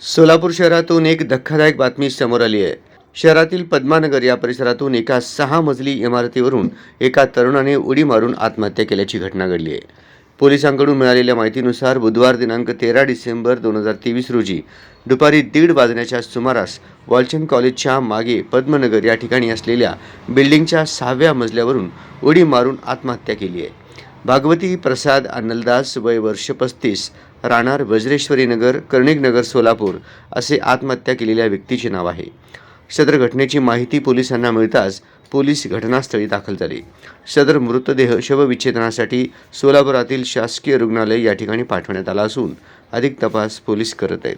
सोलापूर शहरातून एक धक्कादायक बातमी समोर आली आहे. शहरातील पद्मानगर या परिसरातून एका सहा मजली इमारतीवरून एका तरुणाने उडी मारून आत्महत्या केल्याची घटना घडली आहे. पोलिसांकडून मिळालेल्या माहितीनुसार बुधवार दिनांक तेरा डिसेंबर दोन हजार तेवीस रोजी दुपारी दीड वाजण्याच्या सुमारास वॉलचंद कॉलेजच्या मागे पद्मनगर या ठिकाणी असलेल्या बिल्डिंगच्या सहाव्या मजल्यावरून उडी मारून आत्महत्या केली आहे. भागवती प्रसाद अनलदास वय वर्ष पस्तीस राहणार वज्रेश्वरी नगर सोलापूर असे आत्महत्या केलेल्या व्यक्तीचे नाव आहे. सदर घटनेची माहिती पोलिसांना मिळताच पोलीस घटनास्थळी दाखल झाले. सदर मृतदेह शवविच्छेदनासाठी सोलापुरातील शासकीय रुग्णालय या ठिकाणी पाठवण्यात आला असून अधिक तपास पोलीस करत आहेत.